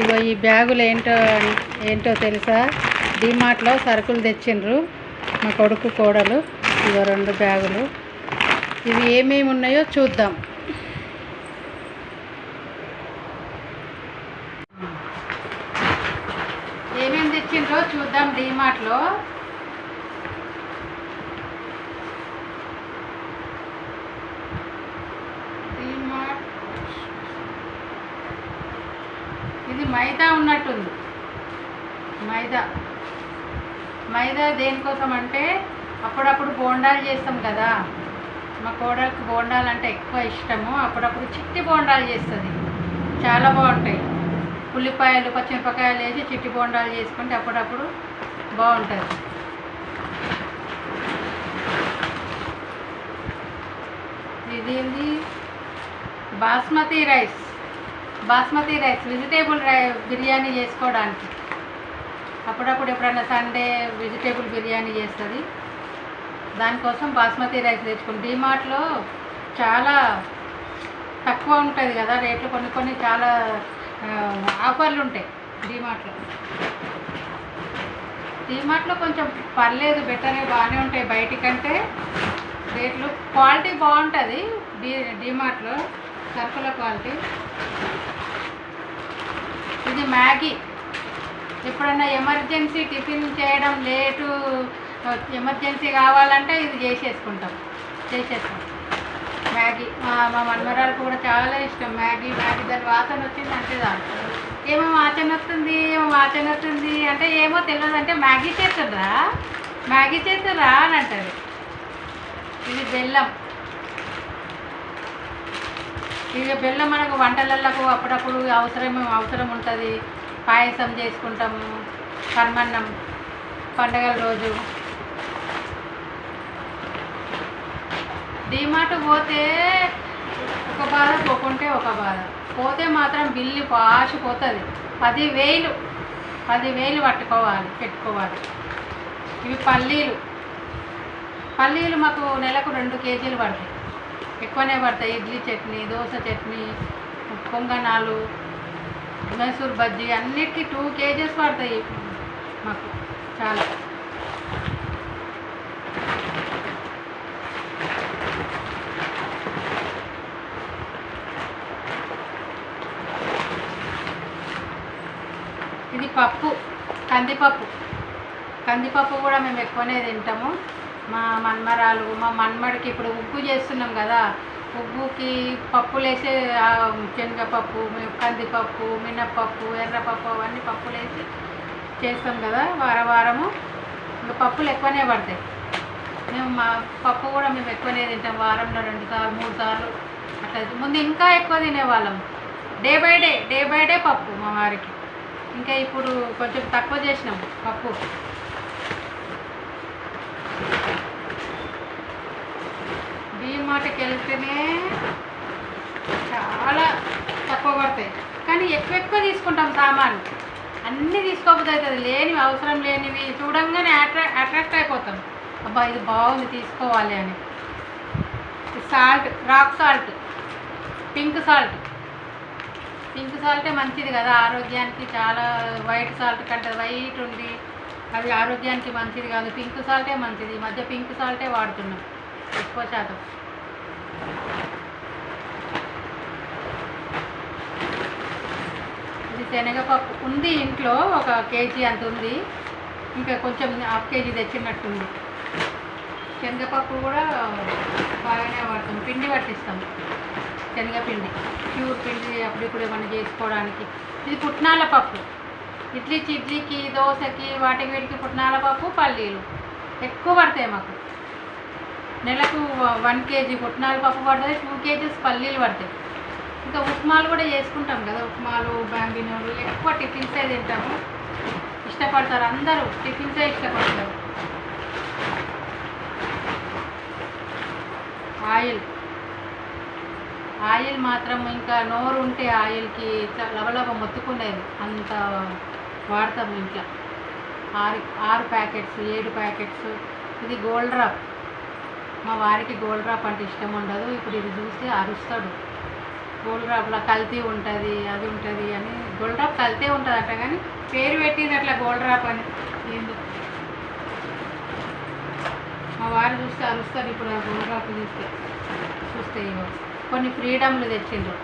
ఇగో ఈ బ్యాగులు ఏంటో ఏంటో తెలుసా? డిమార్ట్లో సరుకులు తెచ్చిండ్రు మా కొడుకు కోడలు. ఇగో రెండు బ్యాగులు. ఇవి ఏమేమి ఉన్నాయో చూద్దాం. ఏమేమి తెచ్చిండ్రో చూద్దాం డిమార్ట్లో డిమార్ట్ ఇది మైదా ఉన్నట్టుంది. మైదా. మైదా దేనికోసం అంటే అప్పుడప్పుడు బోండాలు చేస్తాం కదా. మా కోడలికి బోండాలు అంటే ఎక్కువ ఇష్టము. అప్పుడప్పుడు చిట్టి బోండాలు చేస్తుంది. చాలా బాగుంటాయి. ఉల్లిపాయలు పచ్చిమిరపకాయలు వేసి చిట్టి బోండాలు చేసుకుంటే అప్పుడప్పుడు బాగుంటుంది. ఇది ఏంది? Basmati rice. Basmati rice vegetable రై బిర్యానీ చేసుకోవడానికి. అప్పుడప్పుడు ఎప్పుడైనా సండే వెజిటేబుల్ బిర్యానీ చేస్తుంది. దానికోసం బాస్మతి రైస్ తెచ్చుకుని డిమార్ట్లో చాలా తక్కువ ఉంటుంది కదా రేట్లు కొన్ని కొన్ని చాలా ఆఫర్లు ఉంటాయి డిమార్ట్లో డిమార్ట్లో కొంచెం పర్లేదు బెటరే బాగానే ఉంటాయి బయటికంటే రేట్లు. క్వాలిటీ బాగుంటుంది డి డిమార్ట్లో సరుకుల క్వాలిటీ ఇది మ్యాగీ. ఎప్పుడన్నా ఎమర్జెన్సీ టిఫిన్ చేయడం లేటు ఎమర్జెన్సీ కావాలంటే ఇది చేసేసుకుంటాం. చేసేస్తాం. మ్యాగీ. మా మా మనమరాలకు కూడా చాలా ఇష్టం మ్యాగీ. మ్యాగీ దాని వాసన వచ్చింది అంటే చాలు. ఏమో వాసన వస్తుంది ఏమో వాసన వస్తుంది అంటే ఏమో తెలియదు అంటే మ్యాగీ చేస్తుండ్రా? మ్యాగీ చేస్తుండ్రా అని అంటారు. ఇది బెల్లం. ఇక బెల్లం మనకు వంటలకు అప్పుడప్పుడు అవసరం అవసరం ఉంటుంది. పాయసం చేసుకుంటాము పరమన్నం పండగల రోజు. డిమార్ట్ పోతే ఒక బాధ పోకుంటే ఒక బాధ. పోతే మాత్రం బిల్లు పాసిపోతుంది. పదివేలు పదివేలు పట్టుకోవాలి పెట్టుకోవాలి. ఇవి పల్లీలు. పల్లీలు మాకు నెలకు రెండు కేజీలు పడతాయి. ఎక్కువనే పడతాయి. ఇడ్లీ చట్నీ దోశ చట్నీ పొంగనాలు మైసూర్ బజ్జీ అన్నిటికీ టూ కేజీస్ పడతాయి మాకు. చాలా. ఇది పప్పు కందిపప్పు. కందిపప్పు కూడా మేము ఎక్కువనే తింటాము. మా మన్మరాలు మా మన్మడికి ఇప్పుడు ఉగ్గు చేస్తున్నాం కదా ఉగ్గుకి పప్పులు వేసే శనగపప్పు కందిపప్పు మినప్పప్పు ఎర్రపప్పు అవన్నీ పప్పులు వేసి చేస్తాం కదా వార వారము. ఇంకా పప్పులు ఎక్కువనే పడతాయి. మేము మా పప్పు కూడా మేము ఎక్కువనే తింటాం వారంలో రెండు సార్లు మూడు సార్లు. అట్లా ముందు ఇంకా ఎక్కువ తినేవాళ్ళం. Day by day day by day పప్పు మా వారికి. ఇంకా ఇప్పుడు కొంచెం తక్కువ చేసినాం పప్పు. మాటకి వెళ్తేనే చాలా తక్కువ పడతాయి. కానీ ఎక్కువ ఎక్కువ తీసుకుంటాం సామాన్ అన్నీ తీసుకోకపోతే అవుతుంది లేనివి అవసరం లేనివి చూడంగానే అట్రా అట్రాక్ట్ అయిపోతాం. అబ్బా ఇది బాగుంది తీసుకోవాలి అని. Salt rock salt pink salt. Pink సాల్టే మంచిది కదా. ఆరోగ్యానికి చాలా వైట్ సాల్ట్ కంటే వైట్ ఉండి అది ఆరోగ్యానికి మంచిది కాదు. పింక్ సాల్టే మంచిది. ఈ మధ్య పింక్ సాల్టే వాడుతున్నాం. ఎక్కువ శాతం. ఇది శనగపప్పు ఉంది ఇంట్లో ఒక కేజీ అంత ఉంది. ఇంకా కొంచెం హాఫ్ కేజీ తెచ్చినట్టుంది. శనగపప్పు కూడా బాగానే వాడతాం. పిండి పట్టిస్తాం. శనగపిండి. ప్యూర్ పిండి అప్పుడిప్పుడు ఏమైనా చేసుకోవడానికి. ఇది పుట్నాల పప్పు. ఇడ్లీ చిడ్లీకి దోశకి వాటికి వీటికి పుట్నాల పప్పు పల్లీలు. ఎక్కువ పడతాయి మాకు. నెలకు వన్ కేజీ పుట్నాల పప్పు పడుతుంది టూ కేజీస్ పల్లీలు పడతాయి. ఇంకా ఉప్మాలు కూడా చేసుకుంటాం కదా ఉప్మాలు బ్యాంబినోలు ఎక్కువ టిఫిన్సే తింటాము. ఇష్టపడతారు అందరూ టిఫిన్సే ఇష్టపడతారు. ఆయిల్. ఆయిల్ మాత్రం ఇంకా నోరు ఉంటే ఆయిల్కి లవలవ మొత్తుకునేది అంత వాడతాము ఇంట్లో. ఆరు ఆరు ప్యాకెట్స్ ఏడు ప్యాకెట్స్. ఇది గోల్డ్ డ్రాప్ మా వారికి గోల్డ్ డ్రాప్ అంటే ఇష్టం ఉండదు. ఇప్పుడు ఇది చూస్తే అరుస్తాడు. గోల్డ్ డ్రాప్లో కల్తీ ఉంటుంది అది ఉంటుంది అని గోల్డ్ డ్రాప్ కల్తీ ఉంటుంది అట్ట కానీ పేరు పెట్టింది అట్లా గోల్డ్ డ్రాప్ అని. ఏందో? మా వారు చూస్తే అరుస్తారు ఇప్పుడు ఆ గోల్డ్ డ్రాప్ చూస్తే. చూస్తే ఇగో. కొన్ని ఫ్రీడమ్లు తెచ్చిండ్రు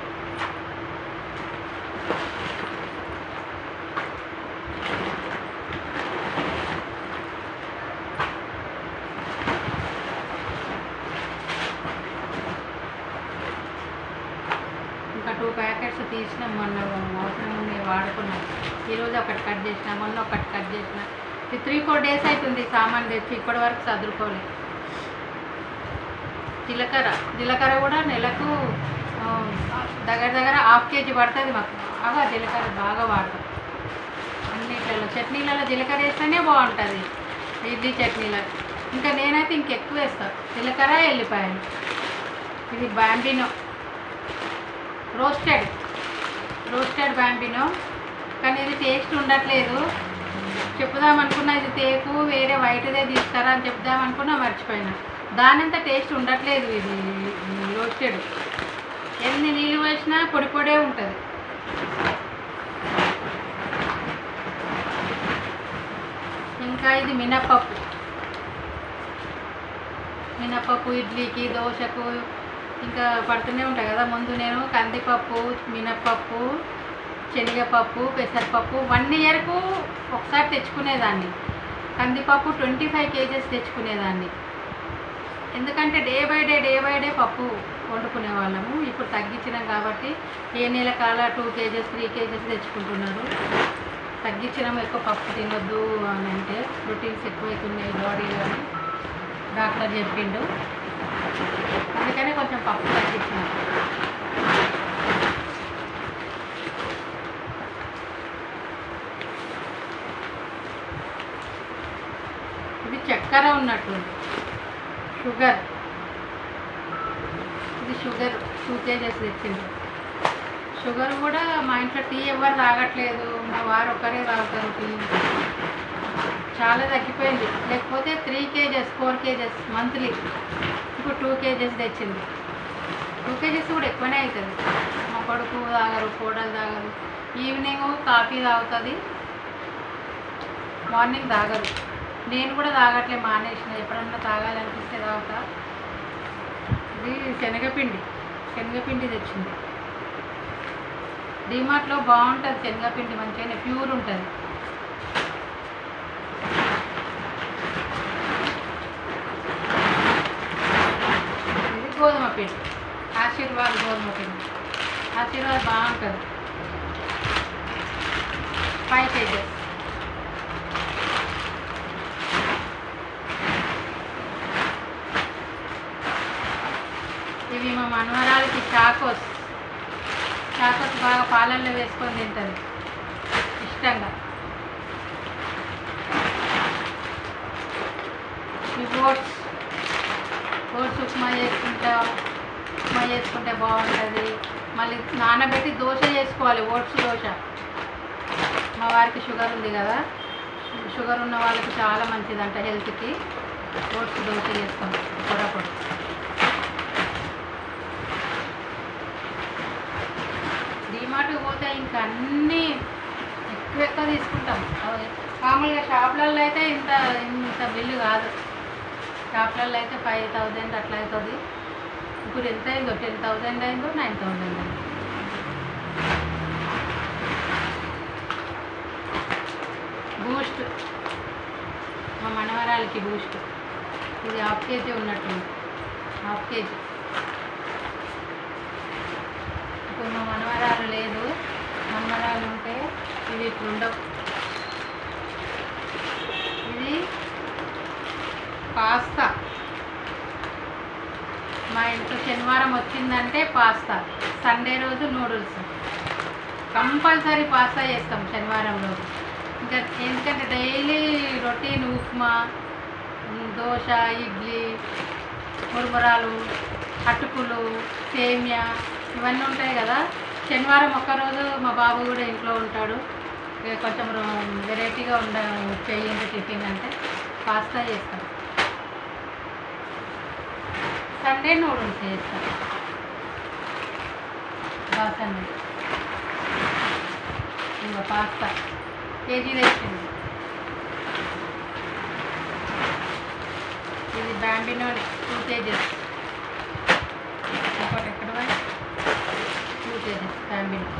ఇంకా టూ ప్యాకెట్స్ తీసినాం మొన్న వాడుకున్నాను. ఈరోజు ఒకటి కట్ చేసిన మొన్న ఒకటి కట్ చేసిన. ఇది త్రీ ఫోర్ డేస్ అవుతుంది సామాన్ తెచ్చి ఇప్పటి వరకు చదువుకోలేదు జీలకర్ర జీలకర్ర కూడా నెలకు దగ్గర దగ్గర హాఫ్ కేజీ పడుతుంది మాకు. బాగా జీలకర్ర బాగా వాడతాం. అన్నిట్లలో చట్నీలలో జీలకర్ర వేస్తేనే బాగుంటుంది. ఇడ్లీ చట్నీలో ఇంకా నేనైతే ఇంకెక్కువ వేస్తాను జీలకర్ర ఎల్లిపాయలు. ఇది బాంబినో. రోస్టెడ్. Roasted Bambino. కానీ ఇది టేస్ట్ ఉండట్లేదు. చెప్పుదాం అనుకున్నా ఇది తేకు వేరే వైట్దే తీసుకురా అని చెప్దాం అనుకున్నా మర్చిపోయినా. దానంత టేస్ట్ ఉండట్లేదు ఇది రోస్టెడ్. ఎన్ని నీళ్ళు వేసినా పొడి పొడే ఉంటుంది. ఇంకా ఇది మినప్పప్పు మినప్పప్పు ఇడ్లీకి దోశకు ఇంకా పడుతూనే ఉంటాయి కదా. ముందు నేను కందిపప్పు మినప్పప్పు శనగపప్పు పెసరపప్పు వన్ ఇయర్కు ఒకసారి తెచ్చుకునేదాన్ని. కందిపప్పు ట్వంటీ ఫైవ్ కేజెస్ తెచ్చుకునేదాన్ని. ఎందుకంటే day by day day by day పప్పు వండుకునే వాళ్ళము. ఇప్పుడు తగ్గించినాం కాబట్టి ఏ నెల కాల టూ కేజెస్ త్రీ కేజెస్ తెచ్చుకుంటున్నారు. తగ్గించినాం ఎక్కువ పప్పు తినొద్దు అని అంటే ప్రోటీన్స్ ఎక్కువైతున్నాయి బాడీలో అని డాక్టర్ చెప్పిండు. అందుకనే కొంచెం పప్పు తగ్గించినాం ఇది చక్కెర ఉన్నట్టుంది. షుగర్. ఇది షుగర్ టూ చేసి తెచ్చింది. షుగర్ కూడా మా ఇంట్లో టీ ఎవరు తాగట్లేదు. మా వారు ఒక్కరే తాగుతారు టీ. చాలా తగ్గిపోయింది. లేకపోతే three kg four kgs monthly. ఇప్పుడు టూ కేజెస్ తెచ్చింది. టూ కేజెస్ కూడా ఎక్కువనే అవుతుంది మా కొడుకు తాగరు కోడలు తాగరు. ఈవినింగ్ కాఫీ తాగుతుంది. మార్నింగ్ తాగరు. నేను కూడా తాగట్లే మానేసిన. ఎప్పుడన్నా తాగాలనిపిస్తే తాగుతా. ఇది శనగపిండి. శనగపిండి తెచ్చింది. డిమార్ట్లో బాగుంటుంది శనగపిండి మంచిగానే. ప్యూర్ ఉంటుంది ఇది గోధుమ పిండి ఆశీర్వాద్ గోధుమ పిండి ఆశీర్వాద్ బాగుంటుంది ఫైవ్ కేజెస్ ఇవి మా మనవరాలకి చాకోస్. చాకోస్ బాగా పాలల్లో వేసుకొని తింటుంది. ఇష్టంగా. ఈ ఓట్స్. ఓట్స్ ఉప్మా చేసుకుంటా. ఉప్మా చేసుకుంటే బాగుంటుంది. మళ్ళీ నానబెట్టి దోశ చేసుకోవాలి ఓట్స్ దోశ. మా వారికి షుగర్ ఉంది కదా. షుగర్ ఉన్న వాళ్ళకి చాలా మంచిదంట హెల్త్కి. ఓట్స్ దోశ చేస్తాం పొడపొడి డిమార్ట్కి పోతే ఇంకా అన్నీ ఎక్కువ ఎక్కువ తీసుకుంటాం. మామూలుగా షాప్లలో అయితే ఇంత ఇంత బిల్లు కాదు. షాప్లలో అయితే ఫైవ్ థౌజండ్ అట్లా అవుతుంది. ఇప్పుడు ఎంత అయిందో? టెన్ థౌజండ్ అయిందో? నైన్ థౌజండ్ అయిందో? బూస్ట్ మా మనవరాలకి బూస్ట్ ఇది హాఫ్ కేజీ ఉన్నట్టుంది. హాఫ్ కేజీ ఇప్పుడు మా మనవరాలు లేదు. మనవరాలు ఉంటే ఇవి ఇప్పుడు ఉండవు. ఇది పాస్తా మా ఇంట్లో శనివారం వచ్చిందంటే పాస్తా. సండే రోజు నూడిల్స్. కంపల్సరీ పాస్తా చేస్తాం శనివారం రోజు. ఇంకా ఎందుకంటే డైలీ రొటీన్ ఉప్మా దోశ ఇడ్లీ మురుమురాలు అటుకులు సేమియా ఇవన్నీ ఉంటాయి కదా. శనివారం ఒక్కరోజు మా బాబు కూడా ఇంట్లో ఉంటాడు. కొంచెం వెరైటీగా ఉండ చేయండి టిఫిన్ అంటే పాస్తా చేస్తాం. సండే నూడిల్స్ చేస్తాం. బాసన్ ఇంకా పాస్తా. కేజీ తెచ్చింది. ఇది బ్యాంబినో టూ కేజెస్. ఇంకోటి ఎక్కడ టూ కేజెస్ బ్యాంబినో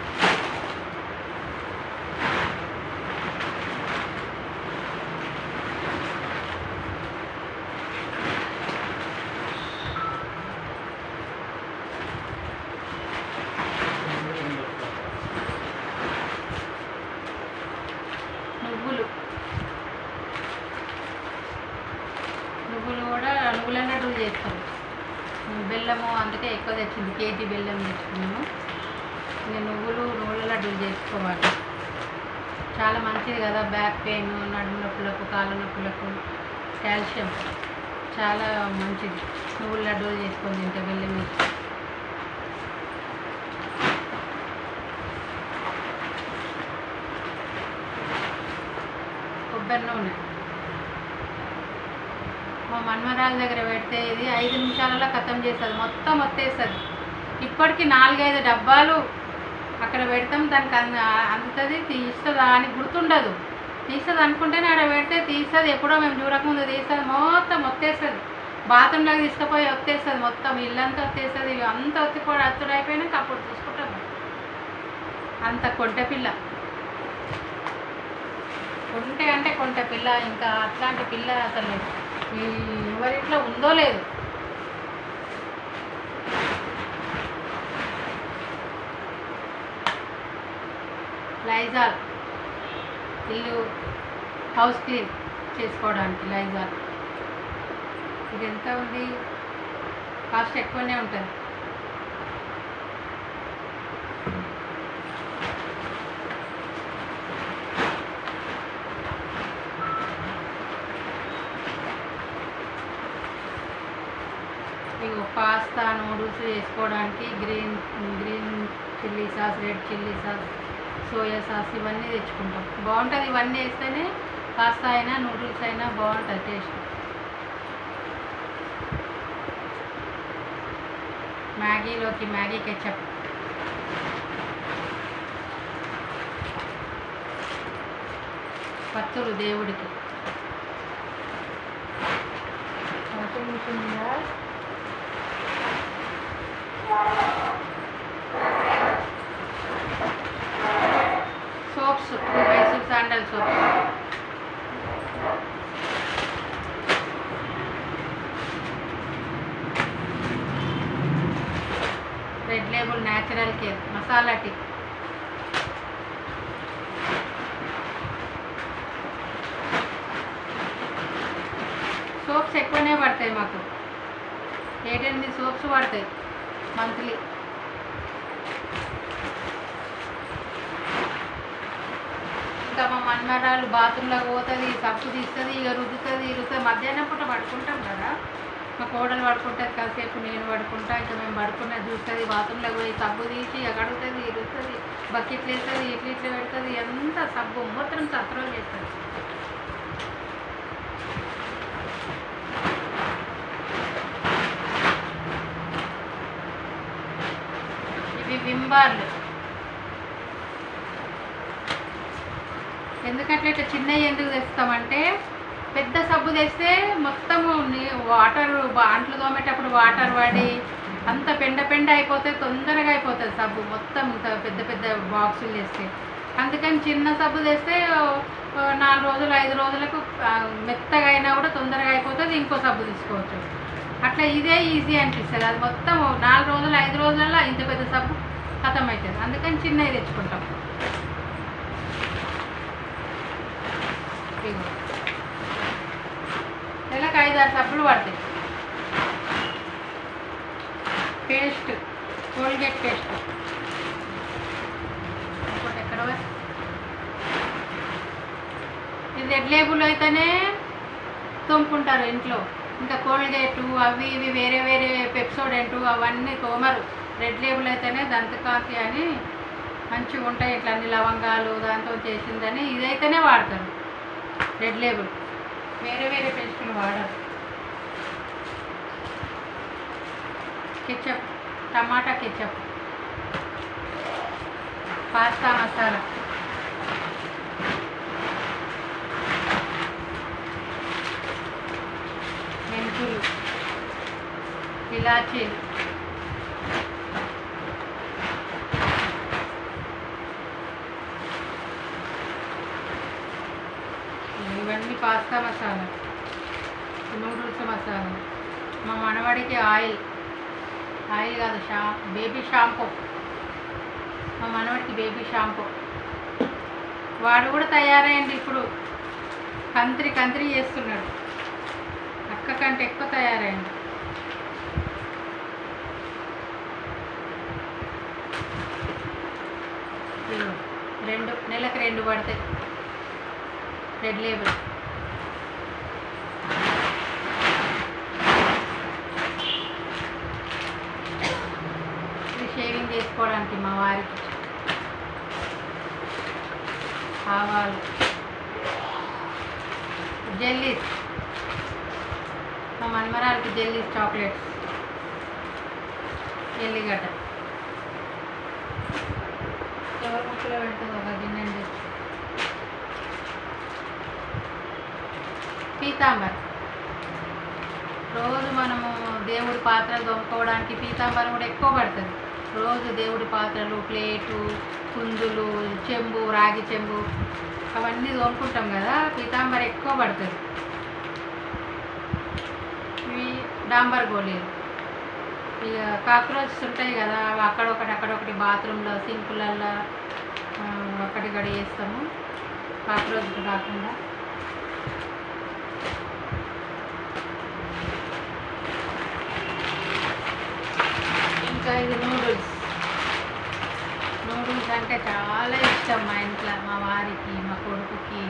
నువ్వులు నువ్వులు కూడా నువ్వుల లడ్డూలు చేస్తాం బెల్లము వచ్చింది కేజీ బెల్లం తెచ్చుకున్నాము ఇంకా నువ్వులు నువ్వుల లడ్డూలు చేసుకోవాలి. చాలా మంచిది కదా బ్యాక్ పెయిన్ నడుము నొప్పులకు కాళ్ళ నొప్పులకు కాల్షియం. చాలా మంచిది. నువ్వుల లడ్డూలు చేసుకొని తింటే బెల్లం వేసి కొబ్బరి నూనె. మా మన్మరాల దగ్గర పెడితే ఇది ఐదు నిమిషాలలో ఖతం చేస్తుంది మొత్తం వచ్చేస్తుంది ఇప్పటికి నాలుగైదు డబ్బాలు అక్కడ పెడతాం దానికి అంద అందుతుంది తీస్తుంది అని గుర్తుండదు. తీస్తుంది అనుకుంటేనే అక్కడ పెడితే తీస్తుంది ఎప్పుడో మేము చూడకముందు తీస్తుంది మొత్తం వచ్చేస్తుంది బాత్రూంలోకి తీసుకుపోయి వచ్చేస్తుంది మొత్తం ఇల్లంతా వచ్చేస్తుంది అంతా ఒత్తిపోయి అత్తుడు అయిపోయినాక అప్పుడు చూసుకుంటాం అంత కొంట పిల్ల. కొంటే అంటే కొంట పిల్ల ఇంకా అట్లాంటి పిల్ల అసలు ఎవరింట్లో ఉందో లేదు. లైజాల్. ఇల్లు హౌస్ క్లీన్ చేసుకోవడానికి లైజాల్. ఇది ఎంత ఉంది? కాస్ట్ ఎక్కువనే ఉంటుంది ఇగో పాస్తా నూడిల్స్ వేసుకోవడానికి green green chilli sauce red chilli sauce soya sauce ఇవన్నీ తెచ్చుకుంటాం. బాగుంటుంది. ఇవన్నీ వేస్తేనే పాస్తా అయినా నూడిల్స్ అయినా బాగుంటుంది టేస్ట్. మ్యాగీలోకి మ్యాగీ కెచ్చప్ పత్తులు దేవుడికి. Washing machine soaps soaps basic sandal soaps Red Label natural care masala tea soaps ఎక్కువనే పడతాయి మాకు. ఏడెనిమిది సోప్స్ పడతాయి. మంత్లీ. ఇంకా మా మన్మరాలు బాత్రూంలోకి పోతుంది సబ్బు తీస్తుంది ఇక రుద్దుతుంది ఇరుగుతుంది మధ్యాహ్నం పూట పడుకుంటాం కదా. మా కోడలు పడుకుంటుంది కాసేపు నేను పడుకుంటా ఇంకా మేము పడుకున్నది చూస్తుంది బాత్రూంలోకి పోయి సబ్బు తీసి ఇక కడుగుతుంది రుద్దుతుంది బకెట్లు వేస్తుంది ఇట్లు ఇట్లు పెడుతుంది ఎంత సబ్బు మొత్తం సత్రం చేస్తుంది. బార్లు ఎందుకంటే ఇట్లా చిన్నవి ఎందుకు తెస్తామంటే పెద్ద సబ్బు తెస్తే మొత్తము వాటర్ బాంట్లు తోమేటప్పుడు వాటర్ పడి అంత పెండ పెండ అయిపోతే తొందరగా అయిపోతుంది సబ్బు మొత్తం పెద్ద పెద్ద బాక్సులు తెస్తే. అందుకని చిన్న సబ్బు తెస్తే నాలుగు రోజులు ఐదు రోజులకు మెత్తగా అయినా కూడా తొందరగా అయిపోతుంది ఇంకో సబ్బు తీసుకోవచ్చు. అట్లా ఇదే ఈజీ అనిపిస్తుంది. అది మొత్తం నాలుగు రోజులు ఐదు రోజులలో ఇంత పెద్ద సబ్బు ఖతం అవుతుంది అందుకని చిన్నవి తెచ్చుకుంటాం. నెలకు ఐదు ఆరు సబ్బులు పడతాయి. Paste Colgate paste. ఇంకోటి ఎక్కడ ఇది రెడ్ లేబుల్ అయితేనే తోముకుంటారు ఇంట్లో. ఇంకా కోల్గేటు అవి ఇవి వేరే వేరే పెప్సోడెంటు అవన్నీ తోమరు. రెడ్ లేబుల్ అయితేనే దంతకాంతి అని మంచిగా ఉంటాయి ఇట్లా అన్ని లవంగాలు దాంతో చేసిందని ఇదైతేనే వాడతారు. Red Label. వేరే వేరే పెంచుకుని వాడరు కెచప్ టమాటా కెచప్. పాస్తా మసాలా. మెంతులు. ఇలాచీలు అన్ని పాస్తా మసాలా నూడిల్స్ మసాలా. మా మనవాడికి ఆయిల్ ఆయిల్ కాదు షా బేబీ షాంపూ. మా మనవాడికి బేబీ షాంపూ. వాడు కూడా తయారైంది ఇప్పుడు. కంత్రి కంత్రి చేస్తున్నాడు. అక్క కంటే ఎక్కువ తయారైంది రెండు నెలకు రెండు పడతాయి. రెడ్ లేబుల్ ఇది షేవింగ్ చేసుకోవడానికి మా వారికి ఆవాలు జెల్లీస్. మా మన్మరాలకి జెల్లీస్ చాక్లెట్స్. ఎల్లిగడ్డ. ఎవరి ముక్కలో పెడుతుంది ఒక గిన్నె పీతాంబర్. రోజు మనము దేవుడి పాత్రలు తోముకోవడానికి పీతాంబరం కూడా ఎక్కువ పడుతుంది. రోజు దేవుడి పాత్రలు ప్లేటు కుందులు చెంబు రాగి చెంబు అవన్నీ తోముకుంటాం కదా పీతాంబరం ఎక్కువ పడుతుంది. ఇవి డాంబర్ గోళీలు. ఇక కాక్రోచెస్ ఉంటాయి కదా అవి అక్కడొకటి అక్కడొకటి బాత్రూంలో సింకులల్లో అక్కడిక్కడ వేస్తాము కాక్రోచ్ కాకుండా ఇంకా ఇది నూడిల్స్ నూడిల్స్ అంటే చాలా ఇష్టం మా ఇంట్లో మా వారికి మా కొడుకుకి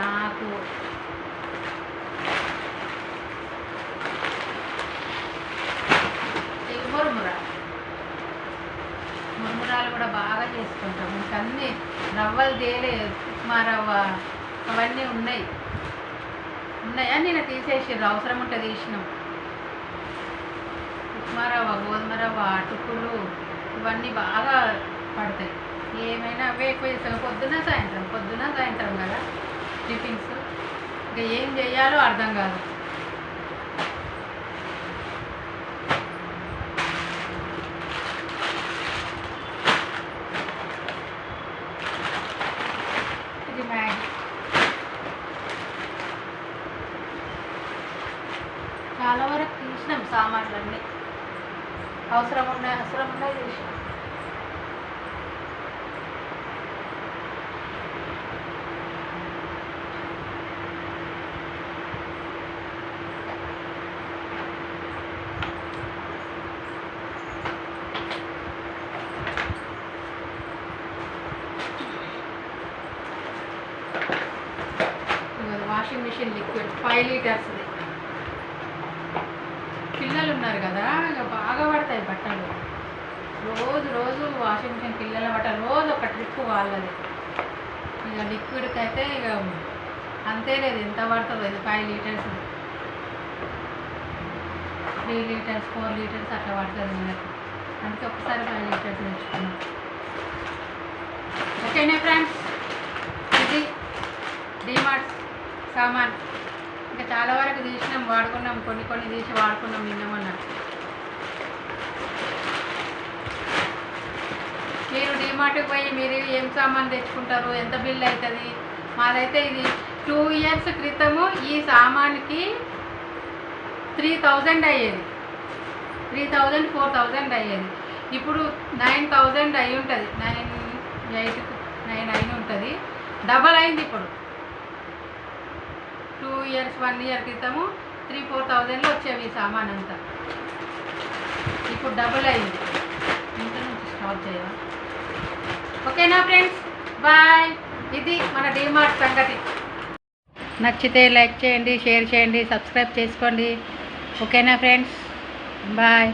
నాకు. మురుముర మురుమురాలు కూడా బాగా చేసుకుంటాం. ఇంకా అన్నీ రవ్వలు తేలే ఉప్మా రవ్వ అవన్నీ ఉన్నాయి. ఉన్నాయా? నేను తీసేసిర్రు. అవసరం ఉంటే తీసినాం. ఉప్మా రవ్వ గోధుమ రవ్వ అటుకులు ఇవన్నీ బాగా పడతాయి. ఏమైనా అవే ఎక్కువ చేస్తాం. పొద్దున సాయంత్రం పొద్దున సాయంత్రం కదా టిఫిన్స్. ఇంకా ఏం చేయాలో అర్థం కాదు. ఇది మ్యాగీ. చాలా వరకు తీసినాం సామాన్లన్నీ. అవసరం ఉన్న అవసరం ఉన్నాయి తీసినాం ఇదిగో వాషింగ్ మిషన్ లిక్విడ్ ఫైవ్ లీటర్స్ది పిల్లలు ఉన్నారు కదా ఇక బాగా పడతాయి బట్టలు రోజు రోజు వాషింగ్ పిల్లల బట్టలు రోజు ఒక ట్రిప్ వాళ్ళది. ఇక లిక్విడ్కి అయితే ఇక అంతే లేదు ఎంత పడుతుందో ఇది five litres three litres four litres అట్లా పడుతుంది మనకి. అందుకే ఒకసారి ఫైవ్ లీటర్స్ తెచ్చుకున్నాం ఓకేనే ఫ్రెండ్స్ ఇది డిమార్ట్స్ సామాన్. ఇంకా చాలా వరకు తీసినాం వాడుకున్నాం కొన్ని కొన్ని తీసి వాడుకున్నాం నిన్న మొన్న మీరు డిమార్ట్కి పోయి మీరు ఏం సామాన్ తెచ్చుకుంటారు? ఎంత బిల్ అవుతుంది మాదైతే ఇది టూ ఇయర్స్ క్రితము ఈ సామాన్కి త్రీ థౌజండ్ అయ్యేది. త్రీ థౌజండ్ ఫోర్ థౌజండ్ అయ్యేది. ఇప్పుడు నైన్ థౌజండ్ అయి ఉంటుంది. నైన్ ఎయిట్ నైన్ అయిన ఉంటుంది. డబల్ అయింది ఇప్పుడు. టూ ఇయర్స్ వన్ ఇయర్ క్రితము త్రీ ఫోర్ థౌజండ్లో వచ్చేవి ఈ సామాన్ అంతా. ఇప్పుడు డబుల్ అయింది ఇంత నుంచి స్టాప్ చేయాలి ఓకేనా ఫ్రెండ్స్? బాయ్. ఇది మన డిమార్ట్ సంగతి. నచ్చితే లైక్ చేయండి షేర్ చేయండి సబ్స్క్రైబ్ చేసుకోండి. ఓకేనా ఫ్రెండ్స్? బాయ్.